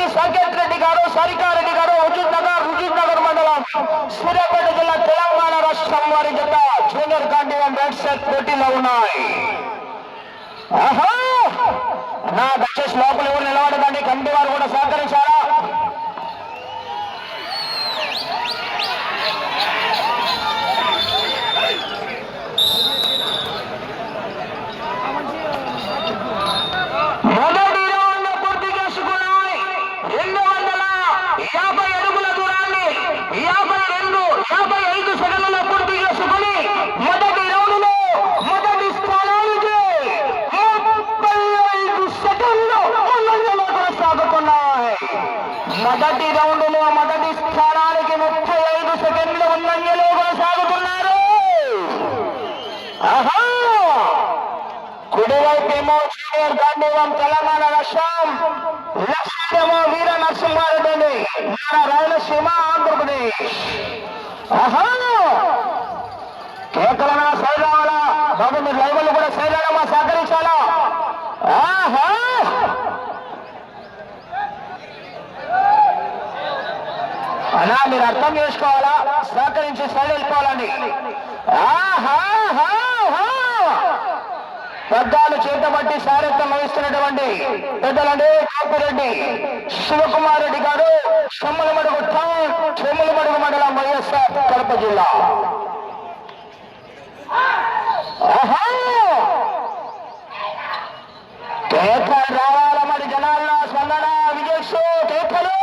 సుంకి సంకేత్ రెడ్డి గారు సరికారెడ్డి గారు హుజూర్ నగర్ హుజూర్ నగర్ మండలం సూర్యాపేట జిల్లా తెలంగాణ రాష్ట్రం వారి జత జూనియర్ గాంధీవన్ రెడ్ సెట్ పోటీలో ఉన్నాయి. నా దయచేసి లోపల ఎవరు నిలబడదండి కమిటీ వారు కూడా సహకరించారా జూనియర్ తెలంగాణ రాష్ట్రం. లక్ష్మీదేమో వీర నరసింహారెడ్డి మన రాయలసీమ ఆంధ్రప్రదేశ్. కేకలన సైడ్ రావాలా బాబు మీరు లైవ్లు కూడా సైడ్ రావడమా సహకరించాలా? ఆహా! అలా మీరు అర్థం చేసుకోవాలా? సహకరించి సైడ్ వెళ్ళిపోవాలండి. ఆహా! హా, హా. పెద్దాలు చేతబట్టి సారథ్యం వహిస్తున్నటువంటి పెద్దలండి కాపిరెడ్డి శివకుమార్ రెడ్డి గారు సొమ్మలమడుగు టౌన్ చెమ్మలమడుగు మండలం వైఎస్ఆర్ కడప జిల్లా కేకలు రావాల మరి జనాల్లో స్పందన విజయ్ కేకలు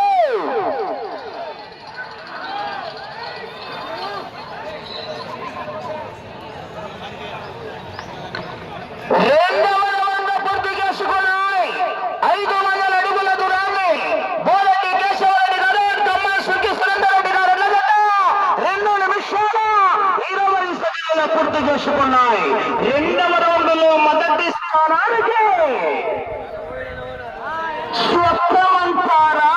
రెండవ రౌండ్ పూర్తి చేసుకున్నాయి ఐదు వందల అడుగుల దూరాన్ని బోలెడ్డి కేశవరెడ్డి గారు తమ్మ సుఖి సురేందర్ రెడ్డి గారు ఎన్నగడ్డ రెండు నిమిషాల ఇరవై సెకండ్ల ఉన్నాయి. రెండవ రౌండ్లో మొదటి స్థానానికి స్వప్నమంటారా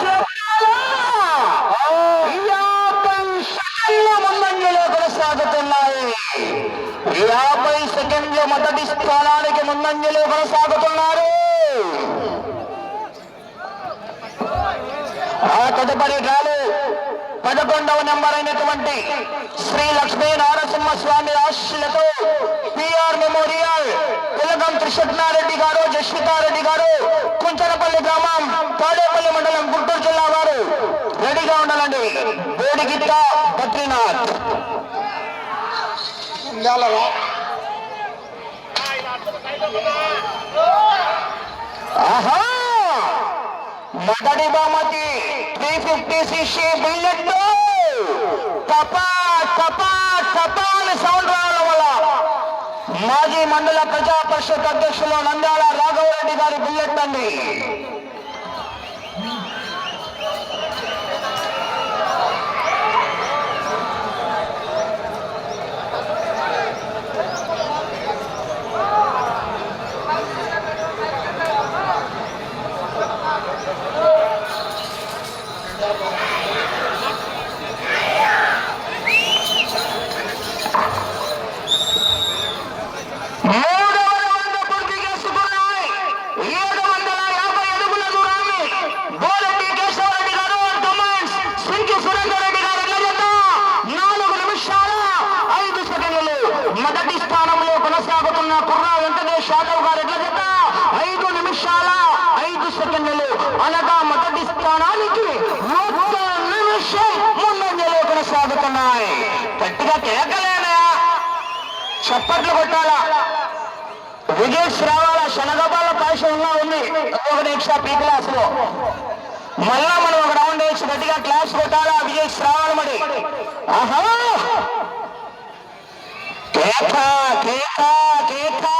స్వప్నాలా? యాభై సెకండ్ల మొదటి స్థానానికి ముందంజలో కొనసాగుతున్నారు. ఆ తదుపరి డ్రాలు పదకొండవ నెంబర్ అయినటువంటి శ్రీ లక్ష్మీ నారసింహ స్వామి ఆశీలతో పిఆర్ మెమోరియల్ తిలకం త్రిశక్నారెడ్డి గారు జస్వితారెడ్డి గారు కుంచనపల్లి గ్రామం తాడేపల్లి మండలం గుంటూరు జిల్లా వారు. రెడీగా ఉండాలండి. బోడిగిట్ట బద్రీనాథ్. ఆహా! మొదటి బహుమతి త్రీ ఫిఫ్టీ సిసి బుల్లెట్. టపా టపా టపా అని సౌండ్ రావడం వల్ల మాజీ మండల ప్రజా పరిషత్ అధ్యక్షులు నంద్యాల రాఘవరెడ్డి గారి బుల్లెట్ అండి కొనసాగుతున్నాయి గట్టిగా కేకలేనా? చప్పట్లు కొట్టాలా? విజయ్ రావాల? శనగబాల పాయసంగా ఉంది. ఒక దీక్ష పీ క్లాస్లో. మళ్ళా మనం ఒక రౌండ్ వేసి గట్టిగా క్లాస్ కొట్టాలా? విజయ్ రావాలి మరి. ఆహా! కేక కేక కేక.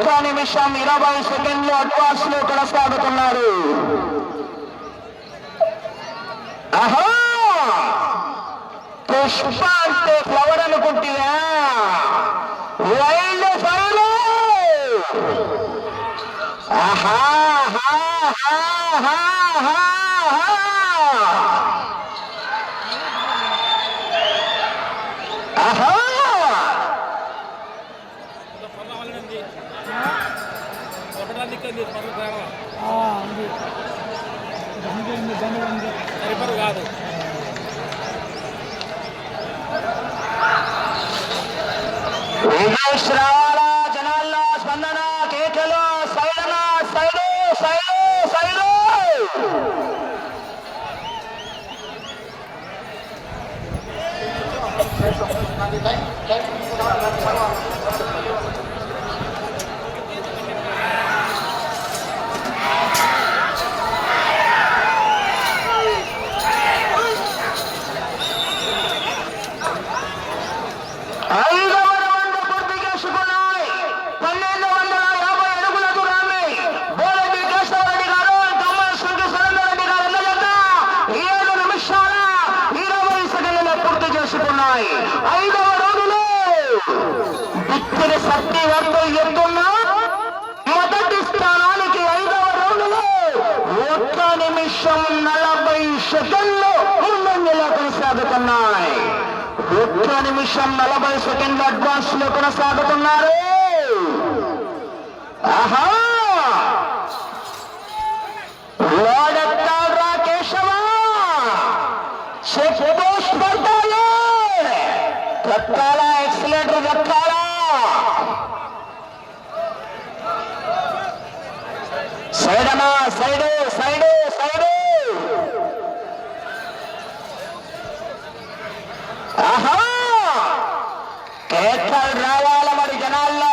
ఒక్క నిమిషం ఇరవై సెకండ్లు అడ్వాన్స్లో కొనసాగుతున్నారు పుష్ప అంటే ఫ్లవర్ అనుకుంటున్నా. వైల్డ్ ఫైర్ ఆహా ఆహా సరిపడు కాదు. విజయ్ శ్రావాల జనాల్లో స్పందన కేకలు సైడన సైడు సైడు సైడు ఐదవ నిమిషం నలభై సెకండ్ల అడ్వాన్స్లో కొనసాగుతున్నారు ఆహా వాడెత్తాడ్రా కేశవా చెక్ పోస్ట్ పడతాయి దక్కాలా ఎక్సలేటర్ దక్కాలా సైడనా సైడు సైడు సైడు ఆహా కేకలు రావాల మరి జనాల్లో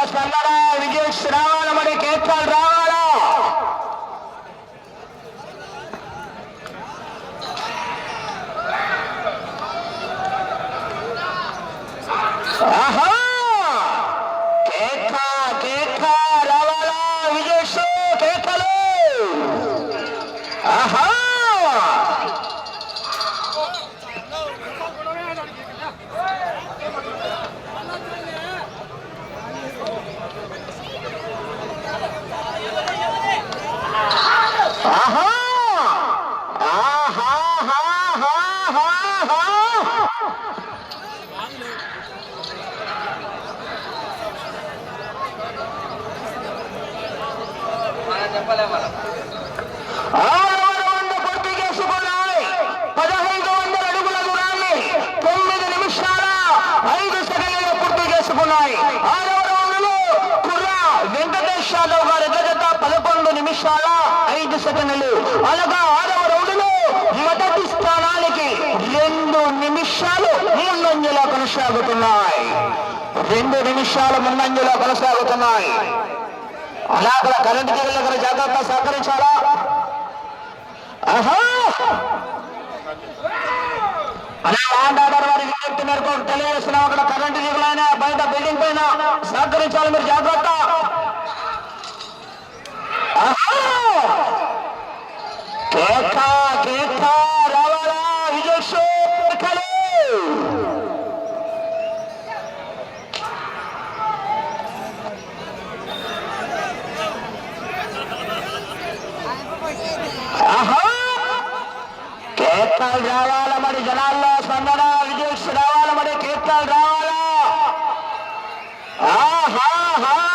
స్పందన విజయ్ రావాల నిమిషాల ఐదు సెకండ్లు. అలాగా ఆరవ రౌండ్లో మొదటి స్థానానికి రెండు నిమిషాలు ముందంజలో కొనసాగుతున్నాయి. రెండు నిమిషాలు ముందంజలో కొనసాగుతున్నాయి. అలా అక్కడ కరెంట్ తీగల దగ్గర జాగ్రత్త సహకరించాలా? అలా ల్యాండ్ వారి విజ్ఞప్తి మేరకు తెలియజేస్తున్నాం. అక్కడ కరెంటు తీగలైన బయట బిల్డింగ్ పైన సహకరించాలి. మీరు జాగ్రత్త. కేకలు రావాల మరి? జనాల్లో స్పందన విజయ్ రావాల మరి? కీర్తనలు రావాలా? ఆహా.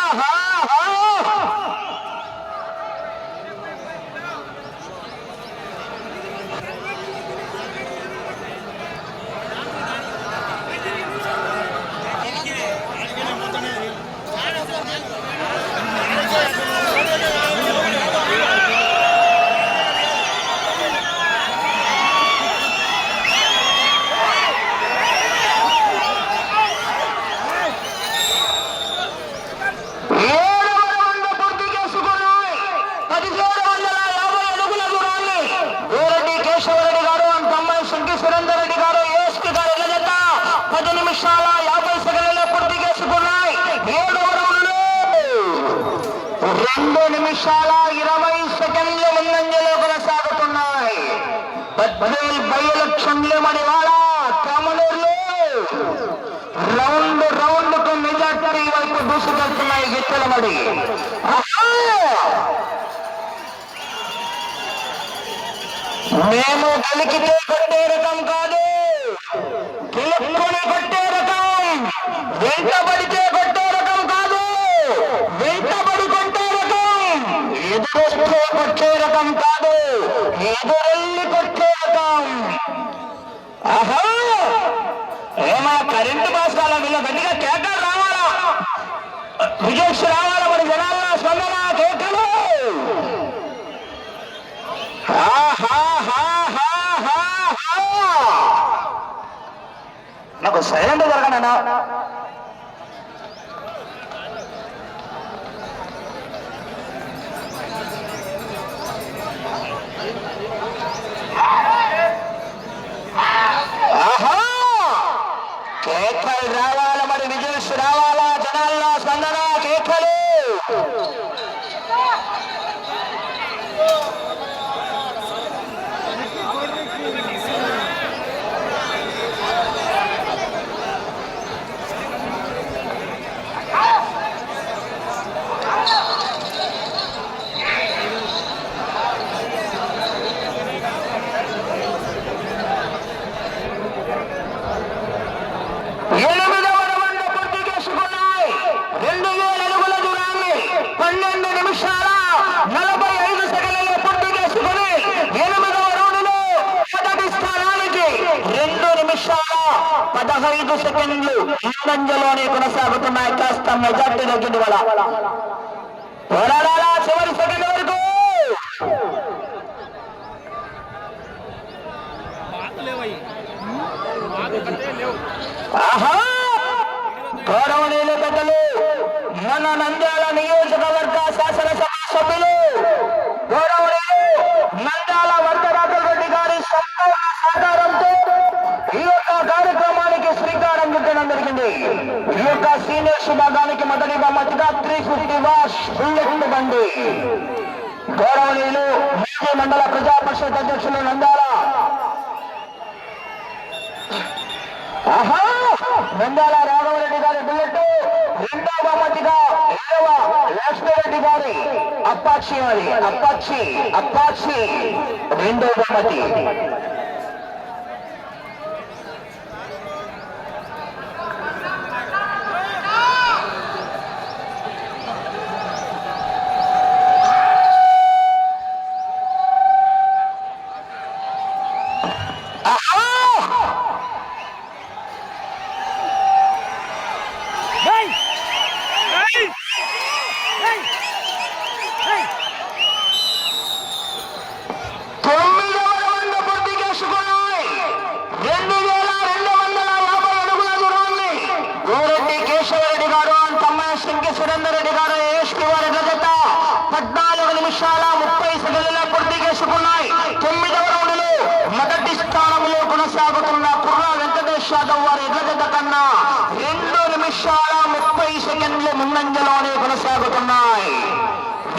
మేము కొట్టే రకం కాదు. గెలుపుకొని కొట్టే రకం వెంటబడితే కొట్టే రకం కాదు. వెంటబడి కొట్టే రకం ఎదురొస్తే కొట్టే రకం కాదు. ఎదురెళ్ళి కొట్టే రకం ఆహా! ఏమా కరెంటు బాస్ కాలం వీళ్ళ గట్టిగా కేకలు రావాలా? విజయ్ నాకు సైలెంట్ జరగనన్నా కేకలు రావాలా మరి విజయస్ రావాలా జనాల్లో స్పందన కేకలు ఎనిమిదవ రౌండ్ పూర్తి చేసుకున్నాయి రెండు వేల అడుగుల దూరాన్ని పన్నెండు నిమిషాల నలభై ఐదు సెకండ్లలో పూర్తి చేసుకుని ఎనిమిదవ రౌండ్లో మొదటి స్థానానికి రెండు నిమిషాల పదహైదు సెకండ్లు ముందంజలోనే కొనసాగుతున్నాయి కాస్త మెజార్టీ తగ్గింది వాళ్ళ పోరాడాలా చివరి సెకండ్ వరకు. ఆహా! గౌరవనీయులు పెద్దలు మన నంద్యాల నియోజకవర్గ శాసనసభ సభ్యులు యొక్క సీనియర్ విభాగానికి మొదటి బహుమతిగా త్రీ ఫిఫ్టీ వాష్ బుల్లెట్ బండి. గౌరవనీయులు మాజీ మండల ప్రజా పరిషత్ అధ్యక్షులు నంద్యాల. ఆహా! నంద్యాల రాఘవరెడ్డి గారి బుల్లెట్. రెండో బహుమతిగా ఏడవ లక్ష్మీరెడ్డి గారి అప్పాక్షి మరి అప్పాక్షి అప్పాక్షి. రెండో బహుమతి.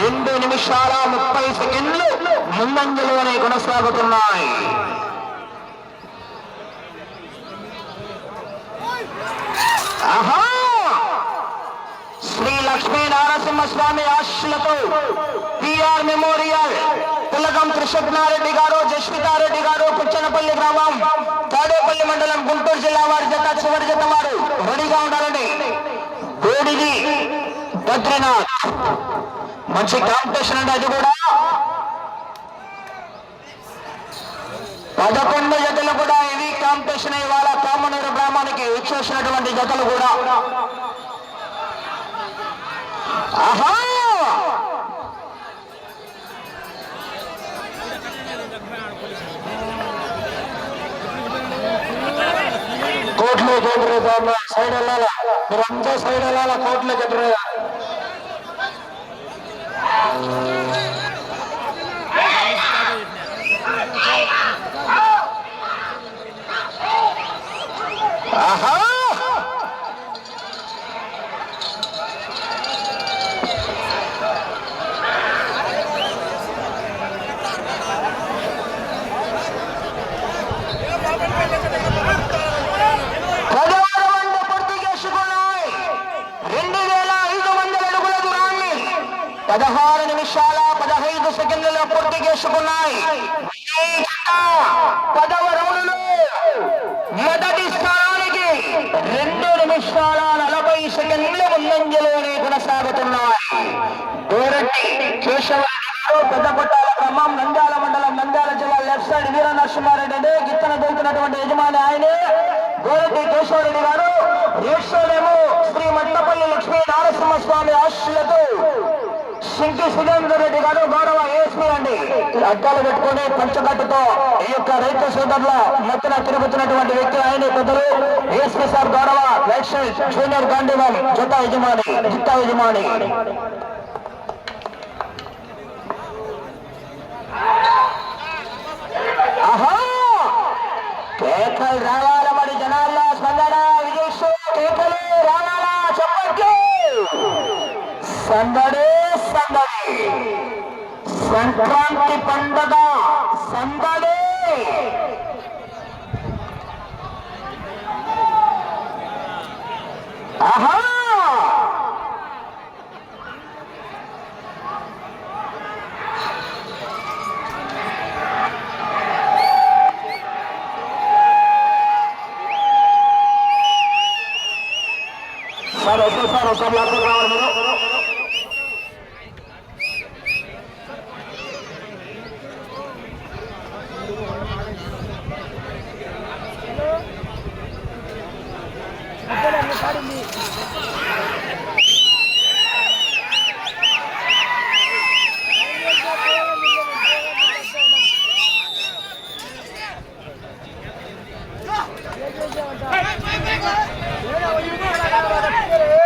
రెండు నిమిషాల ముప్పై సెకండ్లు ముందంజలోనే కొనసాగుతున్నాయి. శ్రీ లక్ష్మీ నారసింహస్వామి ఆశలతో పిఆర్ మెమోరియల్ పులగం కృష్ణారెడ్డి గారు జస్మితారెడ్డి గారు పుచ్చనపల్లి గ్రామం తాడేపల్లి మండలం గుంటూరు జిల్లా వారి జత చివరి జత వారు రెడీగా ఉండాలండి. వేడిది బద్రీనాథ్. మంచి కాంపిటీషన్ అండి అది కూడా. పదకొండు జతలు కూడా ఇవి కాంపిటీషన్ ఇవాళ కామనూరు గ్రామానికి వచ్చేసినటువంటి జతలు కూడా. ఆహా! కోట్లు కోట్లు సైడ్ వెళ్ళాలా? మీరంతా సైడ్ వెళ్ళాలా? కోట్లు కట్టరు ఆహా పదహారు నిమిషాల పదహైదు సెకండ్లలో పూర్తి చేసుకున్నాయి. పదవ రౌండ్లో మొదటి స్థానానికి రెండు నిమిషాల నలభై సెకండ్ల ముందంజలోనే కొనసాగుతున్నాయి. దూరటి కేశవరెడ్డి పెద్ద పెద్దపట్టాల గ్రామం నంద్యాల మండలం నంద్యాల జిల్లా లెఫ్ట్ సైడ్ వీర నరసింహారెడ్డి గిత్తన దొరుకుతున్నటువంటి యజమాని ఆయనే. గోరటి కేశవరెడ్డి గారు. రేషోలేము శ్రీ మట్టపల్లి లక్ష్మీ నారసింహస్వామి ఆశీలతో సింకి సుధేందర్ రెడ్డి గారు గౌరవ ఏఎస్పీ అండి. అడ్డాలు పెట్టుకుని పంచకట్టుతో ఈ యొక్క రైతు సోదరుల మొత్తం తిరుగుతున్నటువంటి వ్యక్తి ఆయన పెద్దలు ఏఎస్పీ సార్ గౌరవ రైట్ సైడ్ జూనియర్ గాంధీవన్ జత యజమాని జిత్త యజమాని. ఆహా! కేకలు రావాల మరి జనాల్లో స్పందన? సందడే సందడి. సంక్రాంతి పండగ సందడి. ఆహా! సార్ వస్తారు సార్ ఒకసారి లోపలికి రావాలి మీరు మధ్యలో అన్ని పాడింది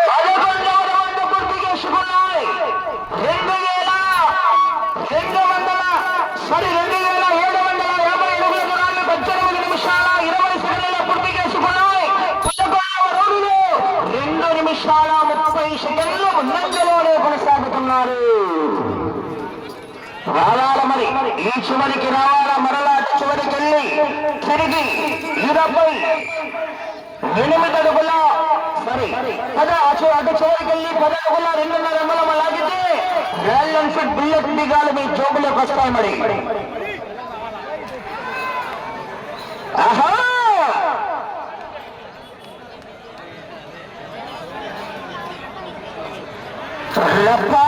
పదకొండవ రౌండ్ పూర్తి చేసుకున్నాయి రెండు వేల రెండు వందల సారీ రెండు వేల ఏడు వందల యాభై అడుగుల దూరాన్ని పద్దెనిమిది నిమిషాల ఇరవై సెకండ్లలో పూర్తి చేసుకున్నాయి పదకొండవ రౌండ్లో రెండు నిమిషాల ముప్పై సెకండ్లు ముందంజలోనే కొనసాగుతున్నారు రావాల మరి ఈ చివరికి రావాలా? మరలా చివరికి వెళ్ళి తిరిగి ఇరవై ఎనిమిది అడుగుల సరే పద అటు చివరికి వెళ్ళి పది అడుగుల రెండున్నర అంగుళం లాగితే రాయల్ ఎన్ఫీల్డ్ బుల్లెట్ దిగాలు మీ జోబులోకి వస్తాయి మరి. ఆహా! రపా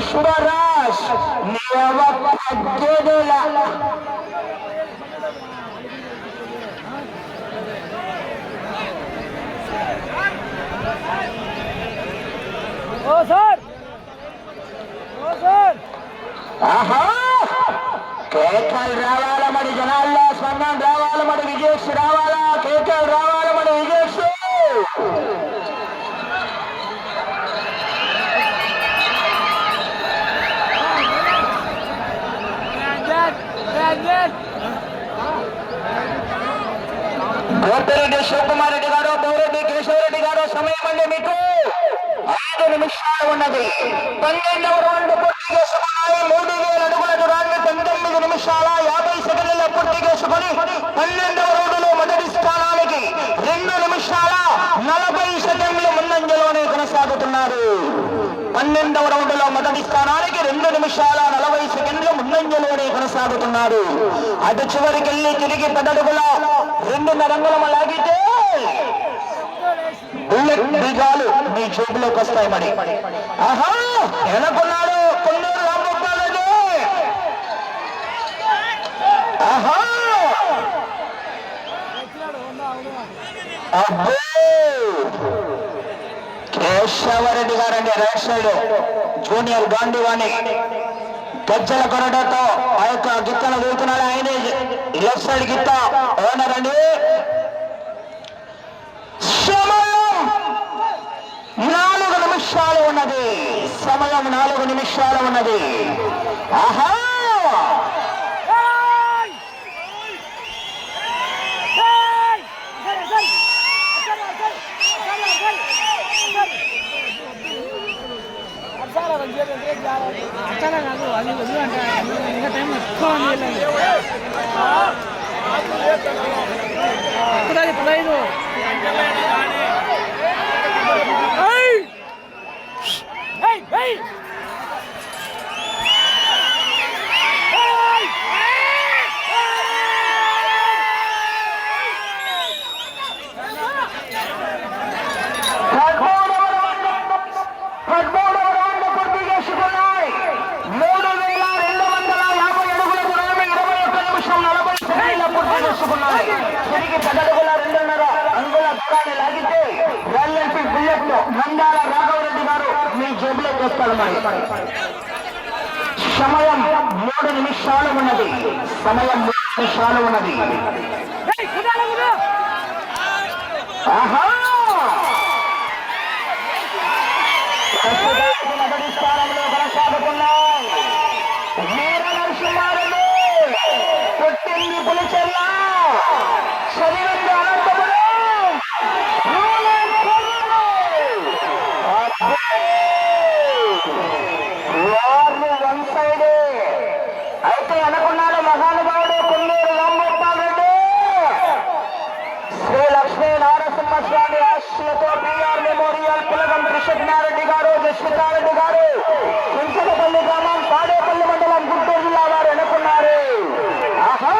పుష్పరాజ్ నీవ పద్దెనుల ఓ సార్ ఓ సార్ ఆహా కేకలు రావాల మరి జనాల్లో స్పందన రావాల మరి విజయ్ రావాలా కేకలు రావాల మరి విజయ్ గ్రాండ్ గ్రాండ్ గోపిరెడ్డి శివకుమార్ రెడ్డి గారు బౌరెడ్డి కేశవరెడ్డి గారు సమయం అండి మీకు. ఐదు నిమిషాలు ఉన్నది. పన్నెండవ రౌండ్ పూర్తి చేసుకున్నాయి. మూడు వేల అడుగుల దూరాన్ని పంతొమ్మిది నిమిషాల యాభై సెకండ్ల పూర్తి చేసుకుని పన్నెండవ రౌండ్లో మొదటి స్థానానికి రెండు నిమిషాల నలభై సెకండ్లు ముందంజలోనే కొనసాగుతున్నారు. పన్నెండవ రౌండ్లో మొదటి స్థానానికి రెండు నిమిషాల నలభై సెకండ్లు ముందంజలోనే కొనసాగుతున్నాడు. అటు చివరికి వెళ్ళి తిరిగి పెద్దడుగుల రెండున్నర రంగుల లాగితే బుల్లెట్ బీగాలు మీ జోబులోకి వస్తాయి మరి. ఆహా! ఎనకున్నాడు కొన్నూరు ఆహా! అబ్బో! కేశవరెడ్డి గారండి రైట్ సైడ్ జూనియర్ గాంధీవాణి. గజ్జల కొరడతో ఆ యొక్క గిత్తను వెళ్తున్నాడు ఆయనే. లెఫ్ట్ సైడ్ గిత్త. ఓనర్ అండి. సమయం నాలుగు నిమిషాలు ఉన్నది. సమయం నాలుగు నిమిషాలు ఉన్నది. ఆహా! అట్లా కాదు అది వదిలి అంటే. ఇంకా టైం ఎక్కువ ఉంది ఇప్పుడు అది ఇప్పుడు ఏయ్! Hey పదమూడవ రౌండ్ పదమూడవ రౌండ్ పూర్తి చేసుకున్నాయి మూడు వేల రెండు వందల యాభై అడుగుల దూరాన్ని ఇరవై ఒక్క నిమిషం నలభై సెకండ్ల పూర్తి చేసుకున్నాయి తిరిగి పదడుగుల రెండున్నర అంగుల దూరాన్ని లాగితే రాయల్ ఎన్ఫీల్డ్ బుల్లెట్లో నందాల రాఘవరెడ్డి గారు మీ జేబులో చేస్తారు మరి సమయం మూడు నిమిషాలు ఉన్నది సమయం మూడు నిమిషాలు ఉన్నది ఏయ్ కుదాల కుదా ఆహా ప్రస్తుతానికి మొదటి స్థానంలో కొనసాగుతున్నాం వీర నరసింహారెడ్డి పుట్టింది అనంతపురం. వన్ సైడే అయితే అనుకున్నాడు మహానుభావుడు కొల్లూరు రామ్మోహన్ రెడ్డి. శ్రీ లక్ష్మీ నారసింహస్వామి ఆశలతో పిఆర్ మెమోరియల్ పులగం కృష్ణారెడ్డి గారు జస్మితారెడ్డి గారు. కుంచలపల్లి గ్రామం తాడేపల్లి మండలం గుంటూరు జిల్లా వారు అనుకున్నారు ఆహా!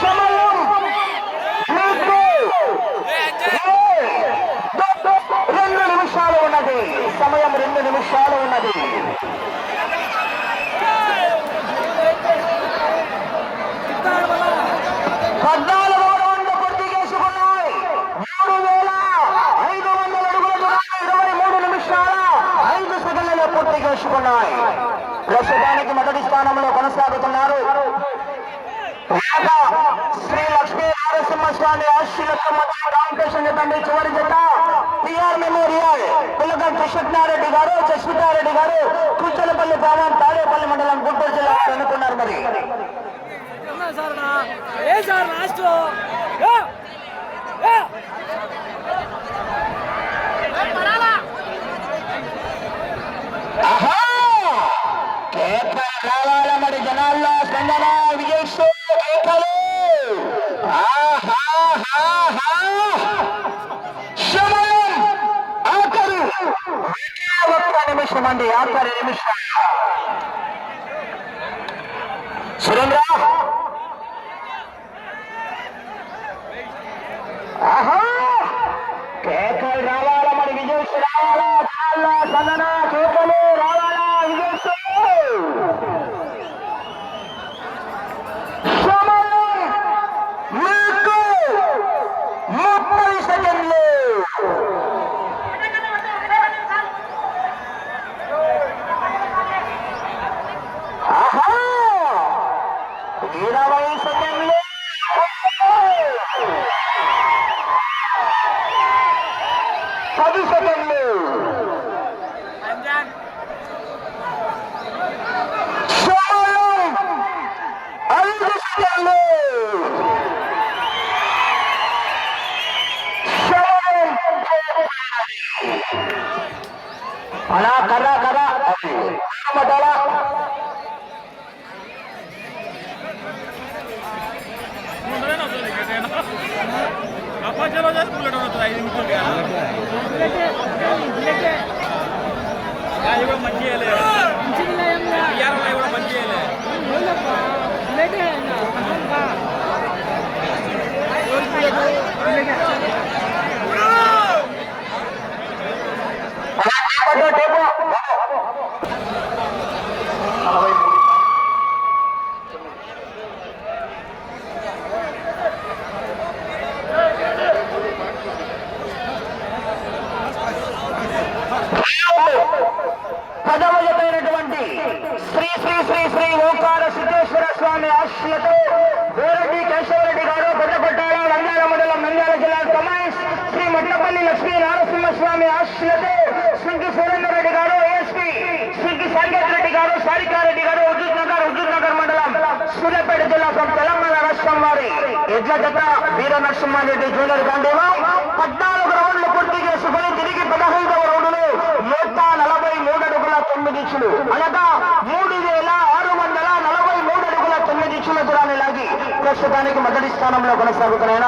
సమయం మీకు రెండు నిమిషాలు ఉన్నది సమయం రెండు నిమిషాలు ఉన్నది పద్నాలుగు రౌండ్లు పూర్తి చేసుకున్నాయి. మూడు వేల ఐదు వందల అడుగుల ఇరవై మూడు నిమిషాల ఐదు సెకండ్లలో పూర్తి చేసుకున్నాయి. ప్రస్తుతానికి మొదటి స్థానంలో కొనసాగుతున్నారు. శ్రీ లక్ష్మీ నరసింహస్వామి ఆశీలతో రామకృష్ణ తండ్రి చివరి జత. టిఆర్ మెమోరియల్ పుల్లగం కృష్ణారెడ్డి గారు జస్మితారెడ్డి గారు కుచ్చలపల్లి గ్రామం తాడేపల్లి మండలం గుంటూరు జిల్లా అనుకున్నారు మరి. సార్ నా ఏ సార్ లాస్ట్. రావాల మరి జనాల్లో స్పందన విజయ్ కేకలు సమయం ఆఖరి. ఒక్క నిమిషం అండి ఆఖరి నిమిషం. సురేంద్ర కేకలు రావాలా మరి విజయ్ రావాలా? జనాల్లో స్పందన కేకలు రావాలా విజయ్ సమయం మీకు ముప్పై సెకండ్లు ఆహా ఇరవై సెకండ్లు పది సెకండ్లు సమయం ఐదు సెకండ్లు సమయం అలా కర్ర కర్ర అది మటాలా అప్పట్లో చేసి బుల్లెట్ ఉండదు ఐదు నిమిషాలు బుల్లెట్ బుల్లెట్ అది కూడా మంచి చేయలేదు మంచిగా ఏం లే బిఆర్ఐ కూడా మంచి చేయలేదు ఎడ్ల జత వీర నరసింహారెడ్డి జూనియర్ గాంధీవా పద్నాలుగు రౌండ్లు పూర్తి చేసుకుని తిరిగి పదహైదవ రౌండ్లు నూట నలభై మూడు అడుగుల తొమ్మిది ఇచ్చులు. అనగా మూడు వేల ఆరు వందల నలభై మూడు అడుగుల తొమ్మిది ఇచ్చుల దూరాన్ని లాగి ప్రస్తుతానికి మొదటి స్థానంలో కొనసాగుతున్నాయి